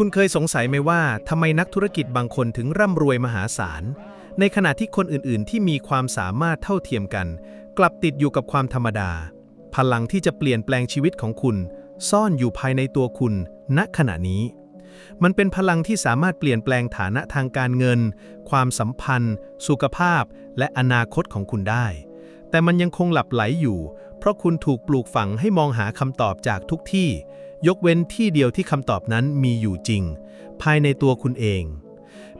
คุณเคยสงสัยไหมว่าทำไมนักธุรกิจบางคนถึงร่ำรวยมหาศาล ในขณะที่คนอื่นๆ ที่มีความสามารถเท่าเทียมกัน กลับติดอยู่กับความธรรมดา พลังที่จะเปลี่ยนแปลงชีวิตของคุณ ซ่อนอยู่ภายในตัวคุณ ณขณะนี้ มันเป็นพลังที่สามารถเปลี่ยนแปลงฐานะทางการเงิน ความสัมพันธ์ สุขภาพ และอนาคตของคุณได้ แต่มันยังคงหลับไหลอยู่ เพราะคุณถูกปลูกฝังให้มองหาคำตอบจากทุกที่ ยกเว้นที่เดียวที่คำตอบนั้นมีอยู่จริง ภายในตัวคุณเอง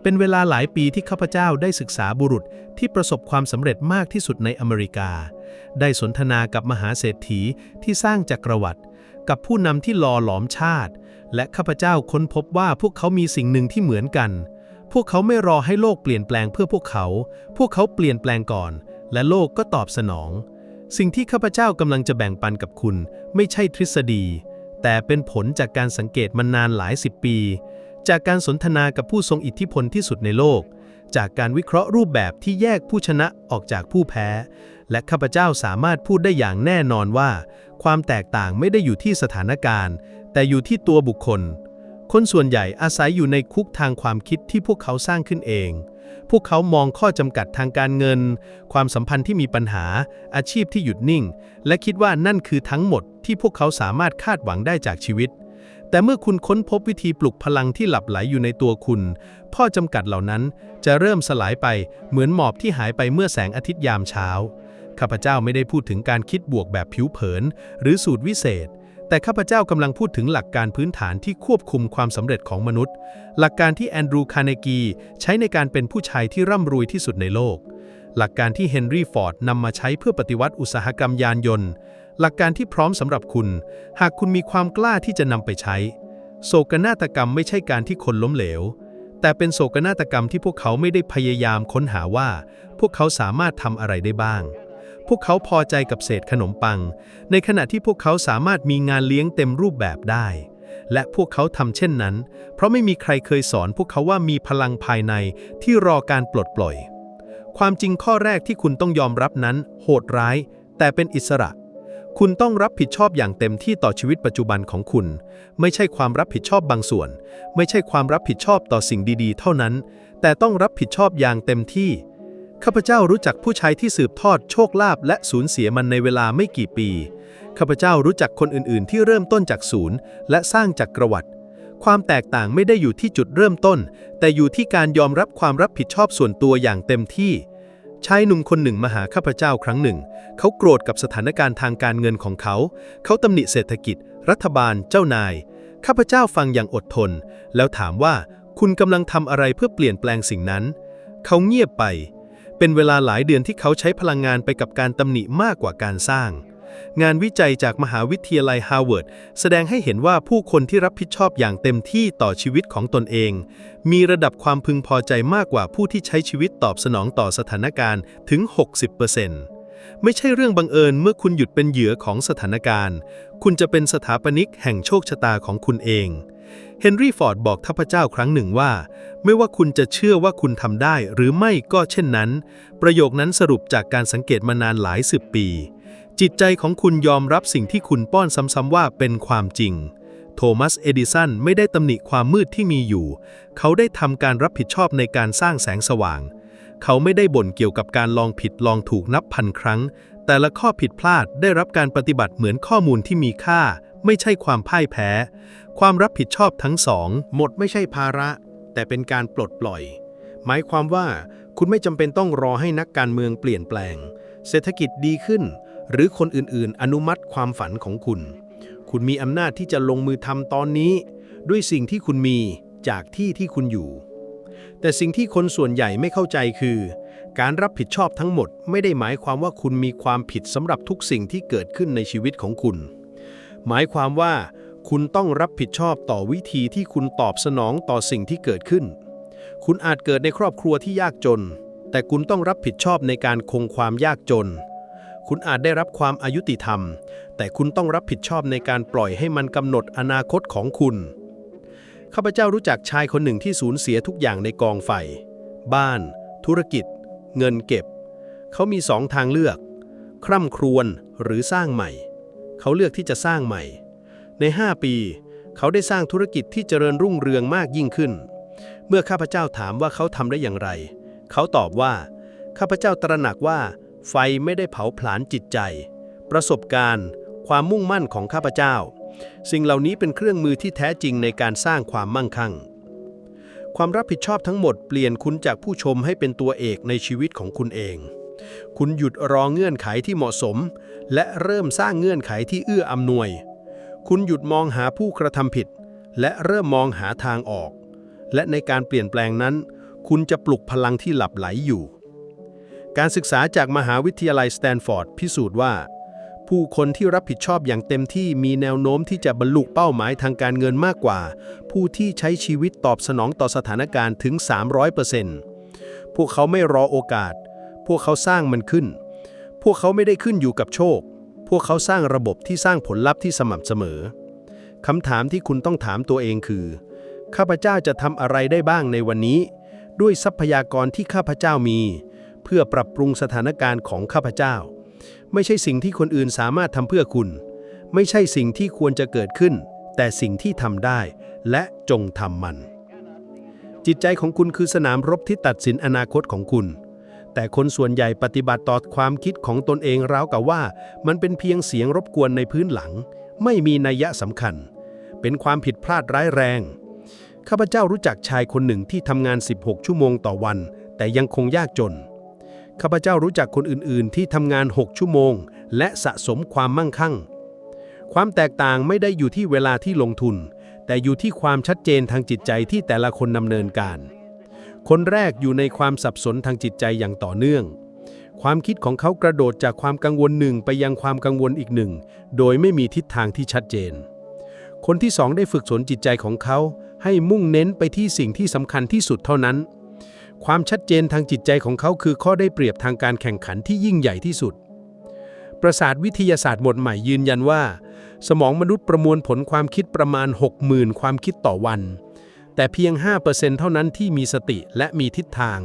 เป็นเวลาหลายปีที่ข้าพเจ้าได้ศึกษาบุรุษที่ประสบความสำเร็จมากที่สุดในอเมริกา ได้สนทนากับมหาเศรษฐีที่สร้างจักรวรรดิกับผู้นำที่หล่อหลอมชาติ และข้าพเจ้าค้นพบว่าพวกเขามีสิ่งหนึ่งที่เหมือนกัน พวกเขาไม่รอให้โลกเปลี่ยนแปลงเพื่อพวกเขา พวกเขาเปลี่ยนแปลงก่อน และโลกก็ตอบสนอง สิ่งที่ข้าพเจ้ากำลังจะแบ่งปันกับคุณ ไม่ใช่ทฤษฎี แต่เป็นผลจากการสังเกตมานานหลายสิบปี จากการสนทนากับผู้ทรงอิทธิพลที่สุดในโลก จากการวิเคราะห์รูปแบบที่แยกผู้ชนะออกจากผู้แพ้ และข้าพเจ้าสามารถพูดได้อย่างแน่นอนว่า ความแตกต่างไม่ได้อยู่ที่สถานการณ์ แต่อยู่ที่ตัวบุคคล คนส่วนใหญ่อาศัยอยู่ในคุกทางความคิดที่พวกเขาสร้างขึ้นเองพวกเขามองข้อจำกัดทางการเงิน ความสัมพันธ์ที่มีปัญหา อาชีพที่หยุดนิ่ง และคิดว่านั่นคือทั้งหมด ที่พวกเขาสามารถคาดหวังได้จากชีวิต แต่เมื่อคุณค้นพบวิธีปลุกพลังที่หลับไหลอยู่ในตัวคุณ ข้อจำกัดเหล่านั้นจะเริ่มสลายไปเหมือนหมอบที่หายไปเมื่อแสงอาทิตย์ยามเช้า ข้าพเจ้าไม่ได้พูดถึงการคิดบวกแบบผิวเผิน หรือสูตรวิเศษ แต่ข้าพเจ้ากำลังพูดถึงหลักการพื้นฐานที่ควบคุมความสำเร็จของมนุษย์ หลักการที่แอนดรูว์คาร์เนกีใช้ในการเป็นผู้ชายที่ร่ำรวยที่สุดในโลกหลักการที่เฮนรี่ฟอร์ดนำมาใช้เพื่อปฏิวัติอุตสาหกรรมยานยนต์ หลักการที่พร้อมสำหรับคุณ หากคุณมีความกล้าที่จะนำไปใช้ โศกนาฏกรรมไม่ใช่การที่คนล้มเหลว แต่เป็นโศกนาฏกรรมที่พวกเขาไม่ได้พยายามค้นหาว่า พวกเขาสามารถทำอะไรได้บ้าง พวกเขาพอใจกับเศษขนมปัง ในขณะที่พวกเขาสามารถมีงานเลี้ยงเต็มรูปแบบได้ และพวกเขาทำเช่นนั้น เพราะไม่มีใครเคยสอนพวกเขาว่ามีพลังภายในที่รอการปลดปล่อย ความจริงข้อแรกที่คุณต้องยอมรับนั้น โหดร้าย แต่เป็นอิสระ คุณต้องรับผิดชอบอย่างเต็มที่ต่อชีวิตปัจจุบันของคุณ ไม่ใช่ความรับผิดชอบบางส่วน ไม่ใช่ความรับผิดชอบต่อสิ่งดีๆ เท่านั้น แต่ต้องรับผิดชอบอย่างเต็มที่ ข้าพเจ้ารู้จักผู้ชายที่สืบทอดโชคลาภและสูญเสียมันในเวลาไม่กี่ปี ข้าพเจ้ารู้จักคนอื่นๆ ที่เริ่มต้นจากศูนย์ และสร้างจักระวรรดิความแตกต่างไม่ได้อยู่ที่จุดเริ่มต้น แต่อยู่ที่การยอมรับความรับผิดชอบส่วนตัวอย่างเต็มที่ ชายหนุ่มคนหนึ่งมาหาข้าพเจ้าครั้งหนึ่ง เขาโกรธกับสถานการณ์ทางการเงินของเขา เขาตำหนิเศรษฐกิจ รัฐบาล เจ้านาย ข้าพเจ้าฟังอย่างอดทน แล้วถามว่าคุณกำลังทำอะไรเพื่อเปลี่ยนแปลงสิ่งนั้น เขาเงียบไป เป็นเวลาหลายเดือนที่เขาใช้พลังงานไปกับการตำหนิมากกว่าการสร้าง งานวิจัยจากมหาวิทยาลัยฮาร์วาร์ดแสดงให้เห็นว่าผู้คนที่รับผิดชอบอย่างเต็มที่ต่อชีวิตของตนเอง มีระดับความพึงพอใจมากกว่าผู้ที่ใช้ชีวิตตอบสนองต่อสถานการณ์ถึง 60%ไม่ใช่เรื่องบังเอิญเมื่อคุณหยุดเป็นเหยื่อของสถานการณ์ คุณจะเป็นสถาปนิกแห่งโชคชะตาของคุณเองเฮนรี่ฟอร์ดบอกท้าพเจ้าครั้งหนึ่งว่า ไม่ว่าคุณจะเชื่อว่าคุณทำได้หรือไม่ก็เช่นนั้น ประโยคนั้นสรุปจากการสังเกตมานานหลายสิบปี จิตใจของคุณยอมรับสิ่งที่คุณป้อนซ้ำๆว่าเป็นความจริง โทมัส เอดิสันไม่ได้ตำหนิความมืดที่มีอยู่ เขาได้ทำการรับผิดชอบในการสร้างแสงสว่าง เขาไม่ได้บ่นเกี่ยวกับการลองผิดลองถูกนับพันครั้ง แต่ละข้อผิดพลาดได้รับการปฏิบัติเหมือนข้อมูลที่มีค่า ไม่ใช่ความพ่ายแพ้ ความรับผิดชอบทั้งสอง หมดไม่ใช่ภาระ แต่เป็นการปลดปล่อย หมายความว่าคุณไม่จำเป็นต้องรอให้นักการเมืองเปลี่ยนแปลง เศรษฐกิจดีขึ้น หรือคนอื่นๆ อนุมัติความฝันของคุณ คุณมีอำนาจที่จะลงมือทำตอนนี้ ด้วยสิ่งที่คุณมีจากที่ที่คุณอยู่ แต่สิ่งที่คนส่วนใหญ่ไม่เข้าใจคือ การรับผิดชอบทั้งหมดไม่ได้หมายความว่าคุณมีความผิดสำหรับทุกสิ่งที่เกิดขึ้นในชีวิตของคุณ หมายความว่า คุณต้องรับผิดชอบต่อวิธีที่คุณตอบสนองต่อสิ่งที่เกิดขึ้น คุณอาจเกิดในครอบครัวที่ยากจน แต่คุณต้องรับผิดชอบในการคงความยากจน คุณอาจได้รับความอายุติธรรม แต่คุณต้องรับผิดชอบในการปล่อยให้มันกำหนดอนาคตของคุณ ข้าพเจ้ารู้จักชายคนหนึ่งที่สูญเสียทุกอย่างในกองไฟ บ้าน ธุรกิจ เงินเก็บ เขามีสองทางเลือก คร่ำครวญหรือสร้างใหม่ เขาเลือกที่จะสร้างใหม่ ใน 5 ปี เขาได้สร้างธุรกิจที่เจริญรุ่งเรืองมากยิ่งขึ้น เมื่อข้าพเจ้าถามว่าเขาทำได้อย่างไร เขาตอบว่า ข้าพเจ้าตระหนักว่า ไฟไม่ได้เผาผลาญจิตใจ ประสบการณ์ ความมุ่งมั่นของข้าพเจ้า สิ่งเหล่านี้เป็นเครื่องมือที่แท้จริงในการสร้างความมั่งคั่ง ความรับผิดชอบทั้งหมดเปลี่ยนคุณจากผู้ชมให้เป็นตัวเอกในชีวิตของคุณเอง คุณหยุดรอเงื่อนไขที่เหมาะสม และเริ่มสร้างเงื่อนไขที่เอื้ออำนวย คุณหยุดมองหาผู้กระทำผิด และเริ่มมองหาทางออก และในการเปลี่ยนแปลงนั้น คุณจะปลุกพลังที่หลับไหลอยู่ การศึกษาจากมหาวิทยาลัยสแตนฟอร์ดพิสูจน์ว่า ผู้คนที่รับผิดชอบอย่างเต็มที่มีแนวโน้มที่จะบรรลุเป้าหมายทางการเงินมากกว่า ผู้ที่ใช้ชีวิตตอบสนองต่อสถานการณ์ถึง 300%พวกเขาไม่รอโอกาส พวกเขาสร้างมันขึ้น พวกเขาไม่ได้ขึ้นอยู่กับโชค พวกเขาสร้างระบบที่สร้างผลลัพธ์ที่สม่ำเสมอคำถามที่คุณต้องถามตัวเองคือ ข้าพเจ้าจะทำอะไรได้บ้างในวันนี้ ด้วยทรัพยากรที่ข้าพเจ้ามี พื่อปรับปรุงสถานการณ์ของข้าพเจ้า ไม่ใช่สิ่งที่คนอื่นสามารถทำเพื่อคุณ ไม่ใช่สิ่งที่ควรจะเกิดขึ้น แต่สิ่งที่ทำได้ และจงทำมัน จิตใจของคุณคือสนามรบที่ตัดสินอนาคตของคุณ แต่คนส่วนใหญ่ปฏิบัติต่อความคิดของตนเองราวกับว่า มันเป็นเพียงเสียงรบกวนในพื้นหลัง ไม่มีนัยยะสำคัญ เป็นความผิดพลาดร้ายแรงข้าพเจ้ารู้จักชายคนหนึ่งที่ทำงาน 16 ชั่วโมงต่อวัน แต่ยังคงยากจน ข้าพเจ้ารู้จักคนอื่นๆ ที่ทำงาน 6 ชั่วโมง และสะสมความมั่งคั่ง ความแตกต่างไม่ได้อยู่ที่เวลาที่ลงทุน แต่อยู่ที่ความชัดเจนทางจิตใจที่แต่ละคนดำเนินการ คนแรกอยู่ในความสับสนทางจิตใจอย่างต่อเนื่อง ความคิดของเขากระโดดจากความกังวลหนึ่งไปยังความกังวลอีกหนึ่ง โดยไม่มีทิศทางที่ชัดเจน คนที่สองได้ฝึกสนจิตใจของเขาให้มุ่งเน้นไปที่สิ่งที่สำคัญที่สุดเท่านั้น ความชัดเจนทางจิตใจของเขาคือข้อได้เปรียบทางการแข่งขันที่ยิ่งใหญ่ที่สุด ประสาทวิทยาศาสตร์หมดใหม่ยืนยันว่า สมองมนุษย์ประมวลผลความคิดประมาณ 60,000 ความคิดต่อวัน แต่เพียง 5%เท่านั้นที่มีสติและมีทิศทาง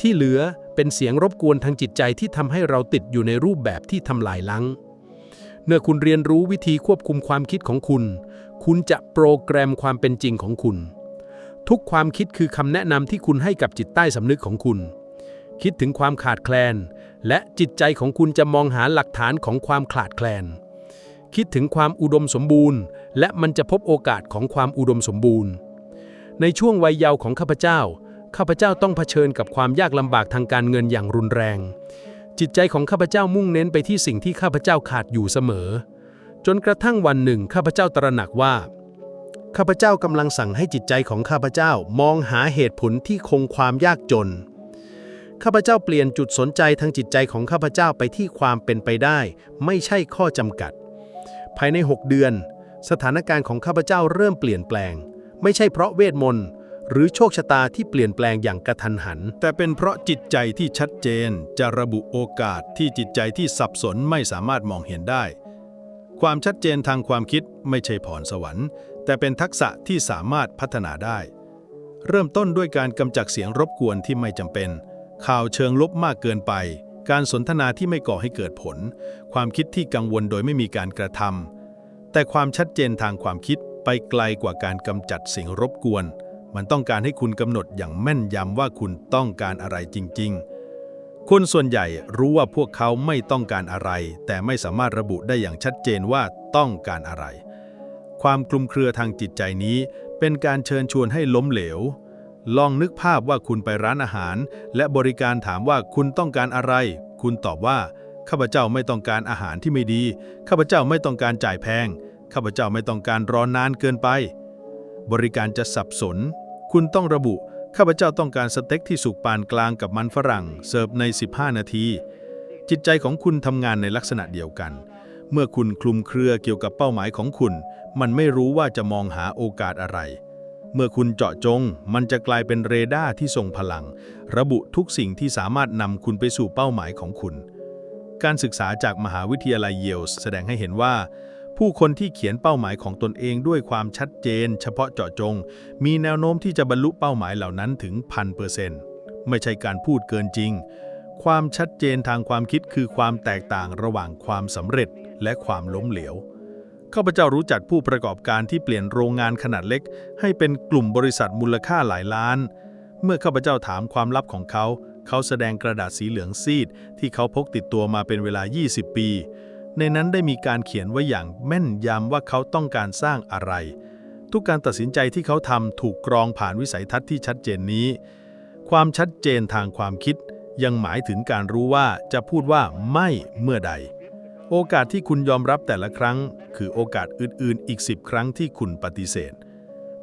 ที่เหลือเป็นเสียงรบกวนทางจิตใจที่ทำให้เราติดอยู่ในรูปแบบที่ทำลายล้างเมื่อคุณเรียนรู้วิธีควบคุมความคิดของคุณ คุณจะโปรแกรมความเป็นจริงของคุณ ทุกความคิดคือคำแนะนำที่คุณให้กับจิตใต้สำนึกของคุณ คิดถึงความขาดแคลน และจิตใจของคุณจะมองหาหลักฐานของความขาดแคลน คิดถึงความอุดมสมบูรณ์ และมันจะพบโอกาสของความอุดมสมบูรณ์ ในช่วงวัยเยาว์ของข้าพเจ้า ข้าพเจ้าต้องเผชิญกับความยากลำบากทางการเงินอย่างรุนแรง จิตใจของข้าพเจ้ามุ่งเน้นไปที่สิ่งที่ข้าพเจ้าขาดอยู่เสมอ จนกระทั่งวันหนึ่งข้าพเจ้าตระหนักว่า ข้าพเจ้ากำลังสั่งให้จิตใจของข้าพเจ้ามองหาเหตุผลที่คงความยากจน ข้าพเจ้าเปลี่ยนจุดสนใจทางจิตใจของข้าพเจ้าไปที่ความเป็นไปได้ ไม่ใช่ข้อจำกัด ภายใน 6 เดือน สถานการณ์ของข้าพเจ้าเริ่มเปลี่ยนแปลง ไม่ใช่เพราะเวทมนต์หรือโชคชะตาที่เปลี่ยนแปลงอย่างกระทันหัน แต่เป็นเพราะจิตใจที่ชัดเจน จะระบุโอกาสที่จิตใจที่สับสนไม่สามารถมองเห็นได้ ความชัดเจนทางความคิดไม่ใช่พรสวรรค์ แต่เป็นทักษะที่สามารถพัฒนาได้ เริ่มต้นด้วยการกำจัดเสียงรบกวนที่ไม่จำเป็น ข่าวเชิงลบมากเกินไป การสนทนาที่ไม่ก่อให้เกิดผล ความคิดที่กังวลโดยไม่มีการกระทำแต่ความชัดเจนทางความคิดไปไกลกว่าการกำจัดสิ่งรบกวน มันต้องการให้คุณกำหนดอย่างแม่นยำว่าคุณต้องการอะไรจริง ๆ คนส่วนใหญ่รู้ว่าพวกเขาไม่ต้องการอะไร แต่ไม่สามารถระบุได้อย่างชัดเจนว่าต้องการอะไร ความคลุมเครือทางจิตใจนี้ เป็นการเชิญชวนให้ล้มเหลว ลองนึกภาพว่าคุณไปร้านอาหาร และบริการถามว่าคุณต้องการอะไร คุณตอบว่า ข้าพเจ้าไม่ต้องการอาหารที่ไม่ดี ข้าพเจ้าไม่ต้องการจ่ายแพง ข้าพเจ้าไม่ต้องการรอนานเกินไป บริการจะสับสน คุณต้องระบุ ข้าพเจ้าต้องการสเต็กที่สุกปานกลางกับมันฝรั่ง เสิร์ฟใน 15 นาที จิตใจของคุณทำงานในลักษณะเดียวกัน เมื่อคุณคลุมเครือเกี่ยวกับเป้าหมายของคุณ มันไม่รู้ว่าจะมองหาโอกาสอะไร เมื่อคุณเจาะจง มันจะกลายเป็นเรดาร์ที่ทรงพลัง ระบุทุกสิ่งที่สามารถนำคุณไปสู่เป้าหมายของคุณ การศึกษาจากมหาวิทยาลัยเยลส์แสดงให้เห็นว่า ผู้คนที่เขียนเป้าหมายของตนเองด้วยความชัดเจน เฉพาะเจาะจง มีแนวโน้มที่จะบรรลุเป้าหมายเหล่านั้นถึงพันเปอร์เซ็นต์ไม่ใช่การพูดเกินจริง ความชัดเจนทางความคิดคือความแตกต่างระหว่างความสำเร็จ และความล้มเหลวข้าพเจ้ารู้จักผู้ประกอบการที่เปลี่ยนโรงงานขนาดเล็ก ให้เป็นกลุ่มบริษัทมูลค่าหลายล้าน เมื่อข้าพเจ้าถามความลับของเขา เขาแสดงกระดาษสีเหลืองซีด ที่เขาพกติดตัวมาเป็นเวลา 20 ปี ในนั้นได้มีการเขียนไว้อย่างแม่นยำว่าเขาต้องการสร้างอะไร ทุกการตัดสินใจที่เขาทำถูกกรองผ่านวิสัยทัศน์ที่ชัดเจนนี้ ความชัดเจนทางความคิด ยังหมายถึงการรู้ว่าจะพูดว่าไม่เมื่อใด โอกาสที่คุณยอมรับแต่ละครั้ง คือโอกาสอื่นๆ อีก 10 ครั้งที่คุณปฏิเสธ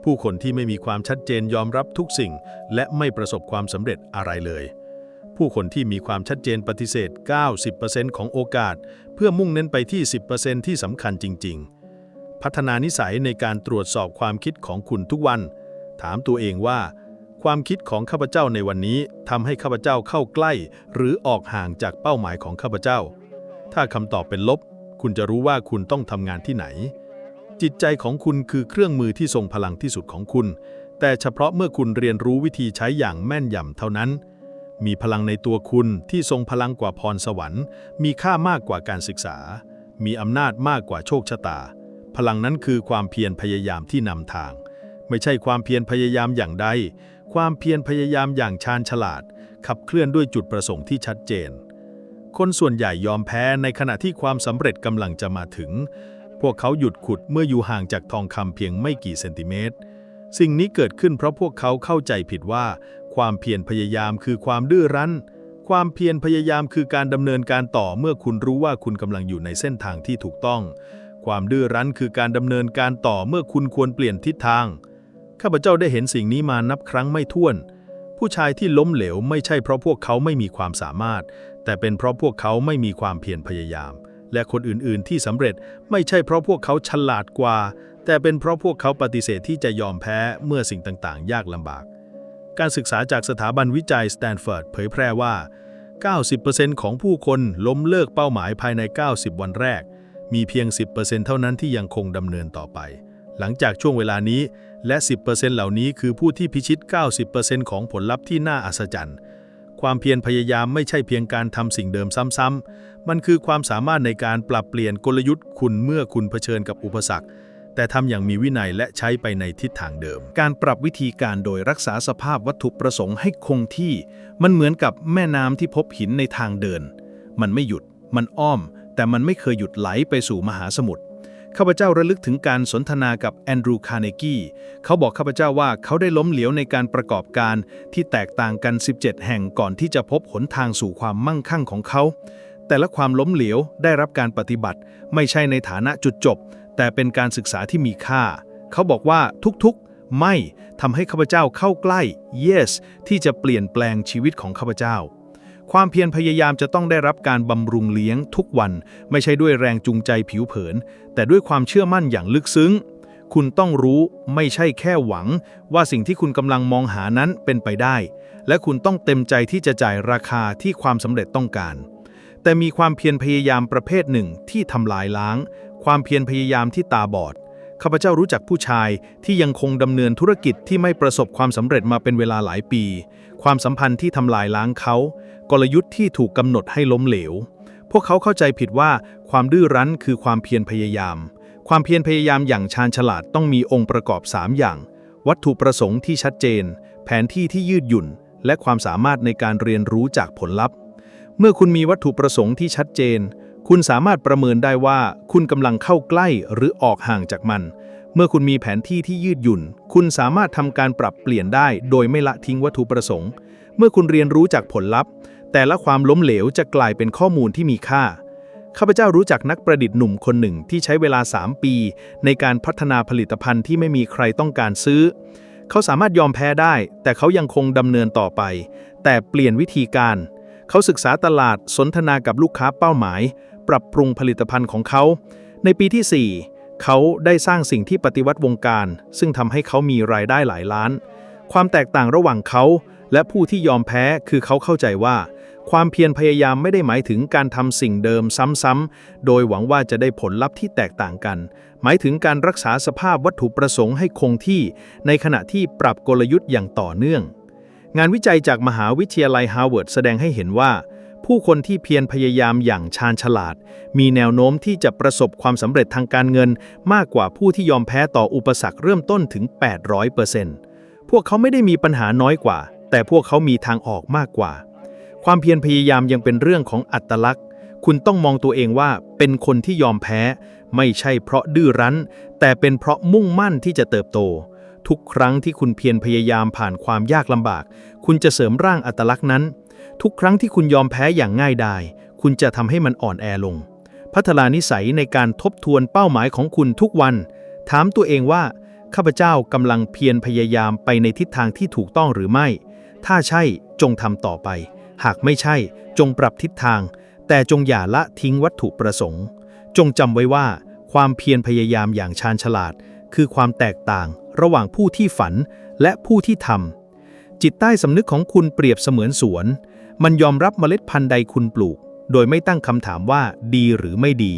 ผู้คนที่ไม่มีความชัดเจนยอมรับทุกสิ่ง และไม่ประสบความสำเร็จอะไรเลย ผู้คนที่มีความชัดเจนปฏิเสธ 90%ของโอกาส เพื่อมุ่งเน้นไปที่ 10%ที่สำคัญจริง ๆ พัฒนานิสัยในการตรวจสอบความคิดของคุณทุกวัน ถามตัวเองว่า ความคิดของข้าพเจ้าในวันนี้ทำให้ข้าพเจ้าเข้าใกล้ หรือออกห่างจากเป้าหมายของข้าพเจ้า ถ้าคำตอบเป็นลบ คุณจะรู้ว่าคุณต้องทำงานที่ไหน จิตใจของคุณคือเครื่องมือที่ทรงพลังที่สุดของคุณ แต่เฉพาะเมื่อคุณเรียนรู้วิธีใช้อย่างแม่นยำเท่านั้น มีพลังในตัวคุณที่ทรงพลังกว่าพรสวรรค์ มีค่ามากกว่าการศึกษา มีอำนาจมากกว่าโชคชะตา พลังนั้นคือความเพียรพยายามที่นำทาง ไม่ใช่ความเพียรพยายามอย่างใด ความเพียรพยายามอย่างชาญฉลาด ขับเคลื่อนด้วยจุดประสงค์ที่ชัดเจน คนส่วนใหญ่ยอมแพ้ในขณะที่ความสำเร็จกำลังจะมาถึง พวกเขาหยุดขุดเมื่ออยู่ห่างจากทองคำเพียงไม่กี่เซนติเมตร สิ่งนี้เกิดขึ้นเพราะพวกเขาเข้าใจผิดว่า ความเพียรพยายามคือความดื้อรั้น ความเพียรพยายามคือการดำเนินการต่อเมื่อคุณรู้ว่าคุณกำลังอยู่ในเส้นทางที่ถูกต้อง ความดื้อรั้นคือการดำเนินการต่อเมื่อคุณควรเปลี่ยนทิศทาง ข้าพเจ้าได้เห็นสิ่งนี้มานับครั้งไม่ถ้วน ผู้ชายที่ล้มเหลวไม่ใช่เพราะพวกเขาไม่มีความสามารถ แต่เป็นเพราะพวกเขาไม่มีความเพียรพยายาม และคนอื่นๆ ที่สำเร็จไม่ใช่เพราะพวกเขาฉลาดกว่า แต่เป็นเพราะพวกเขาปฏิเสธที่จะยอมแพ้เมื่อสิ่งต่างๆ ยากลำบาก การศึกษาจากสถาบันวิจัยสแตนฟอร์ดเผยแพร่ว่า 90%ของผู้คนล้มเลิกเป้าหมายภายใน 90 วันแรก มีเพียง 10%เท่านั้นที่ยังคงดำเนินต่อไป หลังจากช่วงเวลานี้ และ 10%เหล่านี้คือผู้ที่พิชิต 90%ของผลลัพธ์ที่น่าอัศจรรย์ ความเพียรพยายามไม่ใช่เพียงการทำสิ่งเดิมซ้ำๆ มันคือความสามารถในการปรับเปลี่ยนกลยุทธ์คุณเมื่อคุณเผชิญกับอุปสรรค แต่ทำอย่างมีวินัยและใช้ไปในทิศทางเดิม การปรับวิธีการโดยรักษาสภาพวัตถุประสงค์ให้คงที่ มันเหมือนกับแม่น้ำที่พบหินในทางเดิน มันไม่หยุด มันอ้อม แต่มันไม่เคยหยุดไหลไปสู่มหาสมุทร ข้าพเจ้าระลึกถึงการสนทนากับแอนดรูว์คาร์เนกีเขาบอกข้าพเจ้าว่าเขาได้ล้มเหลวในการประกอบการที่แตกต่างกัน 17 แห่งก่อนที่จะพบหนทางสู่ความมั่งคั่งของเขา แต่ละความล้มเหลวได้รับการปฏิบัติ ไม่ใช่ในฐานะจุดจบ แต่เป็นการศึกษาที่มีค่า เขาบอกว่าทุกๆ ไม่ทำให้ข้าพเจ้าเข้าใกล้ yes ที่จะเปลี่ยนแปลงชีวิตของข้าพเจ้า ความเพียรพยายามจะต้องได้รับการบำรุงเลี้ยงทุกวัน ไม่ใช่ด้วยแรงจูงใจผิวเผิน แต่ด้วยความเชื่อมั่นอย่างลึกซึ้ง คุณต้องรู้ไม่ใช่แค่หวัง ว่าสิ่งที่คุณกำลังมองหานั้นเป็นไปได้ และคุณต้องเต็มใจที่จะจ่ายราคาที่ความสำเร็จต้องการ แต่มีความเพียรพยายามประเภทหนึ่งที่ทำลายล้าง ความเพียรพยายามที่ตาบอดข้าพเจ้ารู้จักผู้ชายที่ยังคงดำเนินธุรกิจที่ไม่ประสบความสำเร็จมาเป็นเวลาหลายปี ความสัมพันธ์ที่ทำลายล้างเขา กลยุทธ์ที่ถูกกำหนดให้ล้มเหลว พวกเขาเข้าใจผิดว่าความดื้อรั้นคือความเพียรพยายาม ความเพียรพยายามอย่างชาญฉลาดต้องมีองค์ประกอบ 3 อย่าง วัตถุประสงค์ที่ชัดเจน แผนที่ที่ยืดหยุ่น และความสามารถในการเรียนรู้จากผลลัพธ์ เมื่อคุณมีวัตถุประสงค์ที่ชัดเจน คุณสามารถประเมินได้ว่าคุณกำลังเข้าใกล้หรือออกห่างจากมัน เมื่อคุณมีแผนที่ที่ยืดหยุ่น คุณสามารถทำการปรับเปลี่ยนได้ โดยไม่ละทิ้งวัตถุประสงค์เมื่อคุณเรียนรู้จากผลลัพธ์ แต่ละความล้มเหลวจะกลายเป็นข้อมูลที่มีค่า ข้าพเจ้ารู้จักนักประดิษฐ์หนุ่มคนหนึ่งที่ใช้เวลา 3 ปี ในการพัฒนาผลิตภัณฑ์ที่ไม่มีใครต้องการซื้อ เขาสามารถยอมแพ้ได้ แต่เขายังคงดำเนินต่อไป แต่เปลี่ยนวิธีการ เขาศึกษาตลาดสนทนากับลูกค้าเป้าหมาย ปรับปรุงผลิตภัณฑ์ของเขา ในปีที่ 4 เขาได้สร้างสิ่งที่ปฏิวัติวงการ ซึ่งทำให้เขามีรายได้หลายล้าน ความแตกต่างระหว่างเขา และผู้ที่ยอมแพ้คือเขาเข้าใจว่า ความเพียรพยายามไม่ได้หมายถึงการทำสิ่งเดิมซ้ำๆ โดยหวังว่าจะได้ผลลัพธ์ที่แตกต่างกัน หมายถึงการรักษาสภาพวัตถุประสงค์ให้คงที่ ในขณะที่ปรับกลยุทธ์อย่างต่อเนื่อง งานวิจัยจากมหาวิทยาลัยฮาร์วาร์ดแสดงให้เห็นว่า ผู้คนที่เพียรพยายามอย่างชาญฉลาด มีแนวโน้มที่จะประสบความสำเร็จทางการเงิน มากกว่าผู้ที่ยอมแพ้ต่ออุปสรรคเริ่มต้นถึง 800%พวกเขาไม่ได้มีปัญหาน้อยกว่า แต่พวกเขามีทางออกมากกว่า ความเพียรพยายามยังเป็นเรื่องของอัตลักษณ์ คุณต้องมองตัวเองว่าเป็นคนที่ยอมแพ้ ไม่ใช่เพราะดื้อรั้น แต่เป็นเพราะมุ่งมั่นที่จะเติบโต ทุกครั้งที่คุณเพียรพยายามผ่านความยากลำบาก คุณจะเสริมร่างอัตลักษณ์นั้น ทุกครั้งที่คุณยอมแพ้อย่างง่ายดาย คุณจะทำให้มันอ่อนแอลง พัฒนานิสัยในการทบทวนเป้าหมายของคุณทุกวัน ถามตัวเองว่าข้าพเจ้ากำลังเพียรพยายามไปในทิศทางที่ถูกต้องหรือไม่ ถ้าใช่จงทำต่อไป หากไม่ใช่ จงปรับทิศทาง แต่จงอย่าละทิ้งวัตถุประสงค์ จงจำไว้ว่า ความเพียรพยายามอย่างชาญฉลาด คือความแตกต่างระหว่างผู้ที่ฝันและผู้ที่ทำจิตใต้สำนึกของคุณเปรียบเสมือนสวน มันยอมรับเมล็ดพันธุ์ใดคุณปลูก โดยไม่ตั้งคำถามว่าดีหรือไม่ดี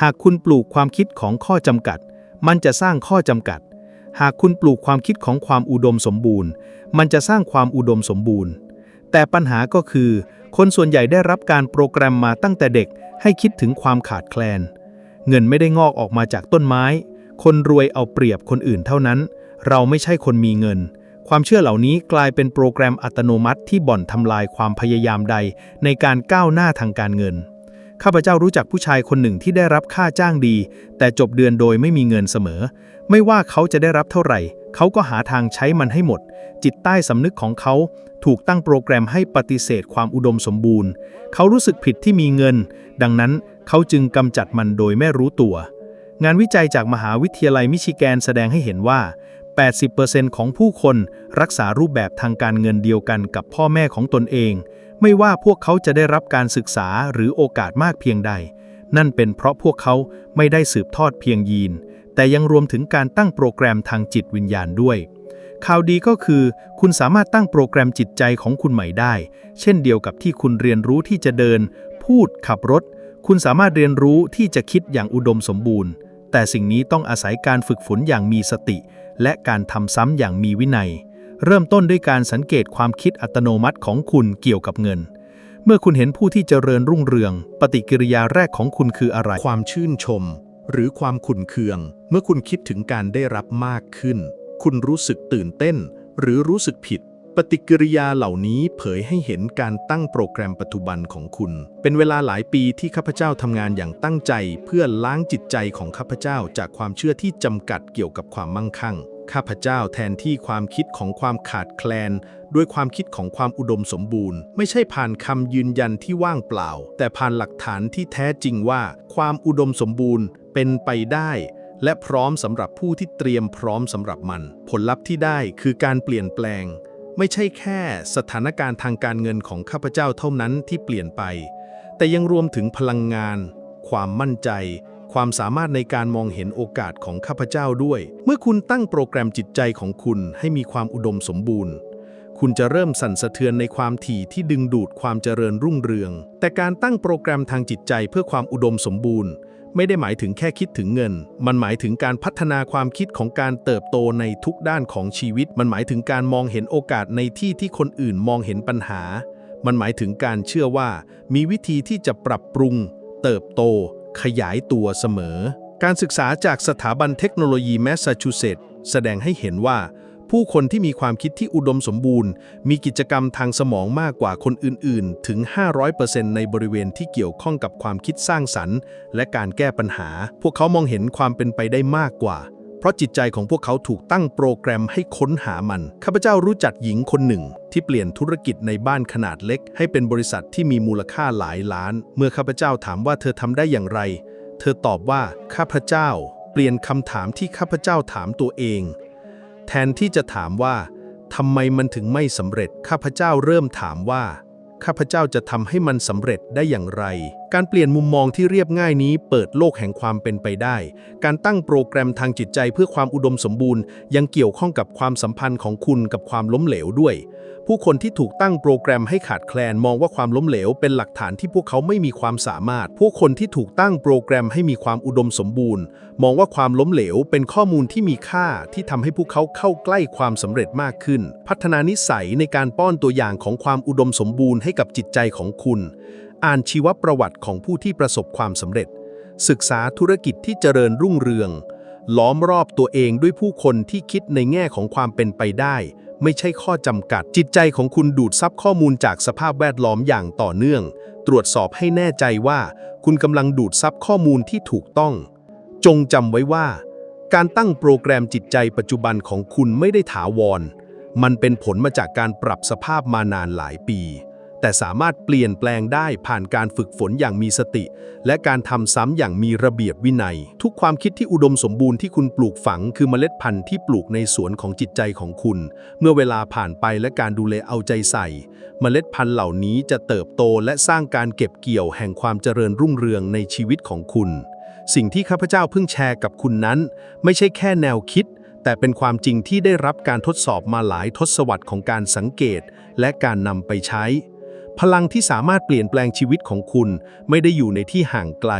หากคุณปลูกความคิดของข้อจำกัด มันจะสร้างข้อจำกัด หากคุณปลูกความคิดของความอุดมสมบูรณ์ มันจะสร้างความอุดมสมบูรณ์ แต่ปัญหาก็คือ คนส่วนใหญ่ได้รับการโปรแกรมมาตั้งแต่เด็กให้คิดถึงความขาดแคลน เงินไม่ได้งอกออกมาจากต้นไม้ คนรวยเอาเปรียบคนอื่นเท่านั้น เราไม่ใช่คนมีเงิน ความเชื่อเหล่านี้กลายเป็นโปรแกรมอัตโนมัติที่บ่อนทำลายความพยายามใดในการก้าวหน้าทางการเงินข้าพเจ้ารู้จักผู้ชายคนหนึ่งที่ได้รับค่าจ้างดี แต่จบเดือนโดยไม่มีเงินเสมอ ไม่ว่าเขาจะได้รับเท่าไหร่ เขาก็หาทางใช้มันให้หมด จิตใต้สำนึกของเขาถูกตั้งโปรแกรมให้ปฏิเสธความอุดมสมบูรณ์ เขารู้สึกผิดที่มีเงิน ดังนั้นเขาจึงกำจัดมันโดยไม่รู้ตัว งานวิจัยจากมหาวิทยาลัยมิชิแกนแสดงให้เห็นว่า 80%ของผู้คนรักษารูปแบบทางการเงินเดียวกันกับพ่อแม่ของตนเอง ไม่ว่าพวกเขาจะได้รับการศึกษาหรือโอกาสมากเพียงใด นั่นเป็นเพราะพวกเขาไม่ได้สืบทอดเพียงยีน แต่ยังรวมถึงการตั้งโปรแกรมทางจิตวิญญาณด้วย ข่าวดีก็คือ คุณสามารถตั้งโปรแกรมจิตใจของคุณใหม่ได้ เช่นเดียวกับที่คุณเรียนรู้ที่จะเดิน พูดขับรถ คุณสามารถเรียนรู้ที่จะคิดอย่างอุดมสมบูรณ์ แต่สิ่งนี้ต้องอาศัยการฝึกฝนอย่างมีสติ และการทำซ้ำอย่างมีวินัย เริ่มต้นด้วยการสังเกตความคิดอัตโนมัติของคุณเกี่ยวกับเงินเมื่อคุณเห็นผู้ที่เจริญรุ่งเรือง ปฏิกิริยาแรกของคุณคืออะไร ความชื่นชม หรือความขุ่นเคือง เมื่อคุณคิดถึงการได้รับมากขึ้น คุณรู้สึกตื่นเต้น หรือรู้สึกผิด ปฏิกิริยาเหล่านี้เผยให้เห็นการตั้งโปรแกรมปัจจุบันของคุณ เป็นเวลาหลายปีที่ข้าพเจ้าทำงานอย่างตั้งใจ เพื่อล้างจิตใจของข้าพเจ้าจากความเชื่อที่จำกัดเกี่ยวกับความมั่งคั่ง ข้าพเจ้าแทนที่ความคิดของความขาดแคลน ด้วยความคิดของความอุดมสมบูรณ์ ไม่ใช่ผ่านคำยืนยันที่ว่างเปล่า แต่ผ่านหลักฐานที่แท้จริงว่า ความอุดมสมบูรณ์ เป็นไปได้ และพร้อมสำหรับผู้ที่เตรียมพร้อมสำหรับมัน ผลลัพธ์ที่ได้คือการเปลี่ยนแปลง ไม่ใช่แค่สถานการณ์ทางการเงินของข้าพเจ้าเท่านั้นที่เปลี่ยนไป แต่ยังรวมถึงพลังงาน ความมั่นใจ ความสามารถในการมองเห็นโอกาสของข้าพเจ้าด้วย เมื่อคุณตั้งโปรแกรมจิตใจของคุณให้มีความอุดมสมบูรณ์คุณจะเริ่มสั่นสะเทือนในความถี่ที่ดึงดูดความเจริญรุ่งเรือง แต่การตั้งโปรแกรมทางจิตใจเพื่อความอุดมสมบูรณ์ ไม่ได้หมายถึงแค่คิดถึงเงิน มันหมายถึงการพัฒนาความคิดของการเติบโตในทุกด้านของชีวิต มันหมายถึงการมองเห็นโอกาสในที่ที่คนอื่นมองเห็นปัญหา มันหมายถึงการเชื่อว่า มีวิธีที่จะปรับปรุง เติบโต ขยายตัวเสมอ การศึกษาจากสถาบันเทคโนโลยีแมสซาชูเซตส์แสดงให้เห็นว่า ผู้คนที่มีความคิดที่อุดมสมบูรณ์ มีกิจกรรมทางสมองมากกว่าคนอื่นๆ ถึง 500%ในบริเวณที่เกี่ยวข้องกับความคิดสร้างสรรค์ และการแก้ปัญหา พวกเขามองเห็นความเป็นไปได้มากกว่า เพราะจิตใจของพวกเขาถูกตั้งโปรแกรมให้ค้นหามัน ข้าพเจ้ารู้จักหญิงคนหนึ่ง ที่เปลี่ยนธุรกิจในบ้านขนาดเล็ก ให้เป็นบริษัทที่มีมูลค่าหลายล้าน เมื่อข้าพเจ้าถามว่าเธอทำได้อย่างไร เธอตอบว่าข้าพเจ้า เปลี่ยนคำถามที่ข้าพเจ้าถามตัวเอง แทนที่จะถามว่าทำไมมันถึงไม่สำเร็จ ข้าพเจ้าเริ่มถามว่า ข้าพเจ้าจะทำให้มันสำเร็จได้อย่างไร การเปลี่ยนมุมมองที่เรียบง่ายนี้เปิดโลกแห่งความเป็นไปได้ การตั้งโปรแกรมทางจิตใจเพื่อความอุดมสมบูรณ์ ยังเกี่ยวข้องกับความสัมพันธ์ของคุณกับความล้มเหลวด้วย ผู้คนที่ถูกตั้งโปรแกรมให้ขาดแคลนมองว่าความล้มเหลวเป็นหลักฐานที่พวกเขาไม่มีความสามารถ ผู้คนที่ถูกตั้งโปรแกรมให้มีความอุดมสมบูรณ์ มองว่าความล้มเหลวเป็นข้อมูลที่มีค่าที่ทำให้พวกเขาเข้าใกล้ความสำเร็จมากขึ้น พัฒนานิสัยในการป้อนตัวอย่างของความอุดมสมบูรณ์ให้กับจิตใจของคุณ อ่านชีวประวัติของผู้ที่ประสบความสำเร็จ ศึกษาธุรกิจที่เจริญรุ่งเรือง ล้อมรอบตัวเองด้วยผู้คนที่คิดในแง่ของความเป็นไปได้ ไม่ใช่ข้อจำกัด จิตใจของคุณดูดซับข้อมูลจากสภาพแวดล้อมอย่างต่อเนื่อง ตรวจสอบให้แน่ใจว่า คุณกำลังดูดซับข้อมูลที่ถูกต้อง จงจำไว้ว่า การตั้งโปรแกรมจิตใจปัจจุบันของคุณไม่ได้ถาวร มันเป็นผลมาจากการปรับสภาพมานานหลายปี แต่สามารถเปลี่ยนแปลงได้ผ่านการฝึกฝนอย่างมีสติ และการทำซ้ำอย่างมีระเบียบวินัย ทุกความคิดที่อุดมสมบูรณ์ที่คุณปลูกฝังคือเมล็ดพันธุ์ที่ปลูกในสวนของจิตใจของคุณ เมื่อเวลาผ่านไปและการดูแลเอาใจใส่ เมล็ดพันธุ์เหล่านี้จะเติบโตและสร้างการเก็บเกี่ยวแห่งความเจริญรุ่งเรืองในชีวิตของคุณ สิ่งที่ข้าพเจ้าเพิ่งแชร์กับคุณนั้น ไม่ใช่แค่แนวคิดแต่เป็นความจริงที่ได้รับการทดสอบมาหลายทศวรรษของการสังเกต และการนำไปใช้ พลังที่สามารถเปลี่ยนแปลงชีวิตของคุณไม่ได้อยู่ในที่ห่างไกล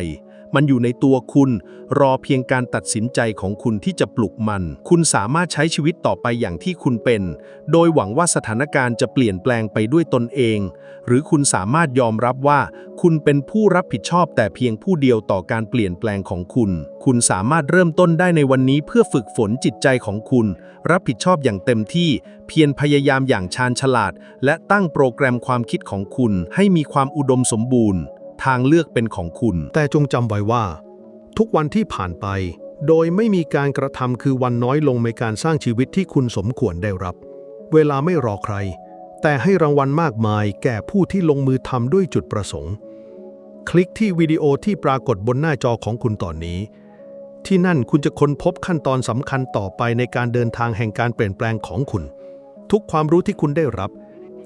มันอยู่ในตัวคุณ รอเพียงการตัดสินใจของคุณที่จะปลุกมัน คุณสามารถใช้ชีวิตต่อไปอย่างที่คุณเป็น โดยหวังว่าสถานการณ์จะเปลี่ยนแปลงไปด้วยตนเอง หรือคุณสามารถยอมรับว่า คุณเป็นผู้รับผิดชอบแต่เพียงผู้เดียวต่อการเปลี่ยนแปลงของคุณ คุณสามารถเริ่มต้นได้ในวันนี้เพื่อฝึกฝนจิตใจของคุณ รับผิดชอบอย่างเต็มที่ เพียรพยายามอย่างชาญฉลาด และตั้งโปรแกรมความคิดของคุณให้มีความอุดมสมบูรณ์ ทางเลือกเป็นของคุณ แต่จงจำไว้ว่า ทุกวันที่ผ่านไป โดยไม่มีการกระทำคือวันน้อยลงในการสร้างชีวิตที่คุณสมควรได้รับ เวลาไม่รอใคร แต่ให้รางวัลมากมายแก่ผู้ที่ลงมือทำด้วยจุดประสงค์ คลิกที่วิดีโอที่ปรากฏบนหน้าจอของคุณตอนนี้ ที่นั่นคุณจะค้นพบขั้นตอนสำคัญต่อไปในการเดินทางแห่งการเปลี่ยนแปลงของคุณ ทุกความรู้ที่คุณได้รับ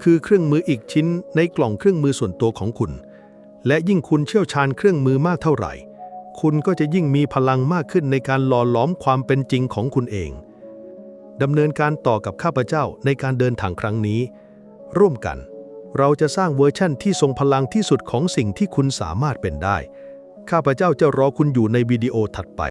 คือเครื่องมืออีกชิ้นในกล่องเครื่องมือส่วนตัวของคุณ และยิ่งคุณเชี่ยวชาญเครื่องมือมากเท่าไหร่ คุณก็จะยิ่งมีพลังมากขึ้นในการหล่อหลอมความเป็นจริงของคุณเองดำเนินการต่อกับข้าพเจ้าในการเดินทางครั้งนี้ ร่วมกัน เราจะสร้างเวอร์ชั่นที่ทรงพลังที่สุดของสิ่งที่คุณสามารถเป็นได้ ข้าพเจ้าจะรอคุณอยู่ในวิดีโอถัดไป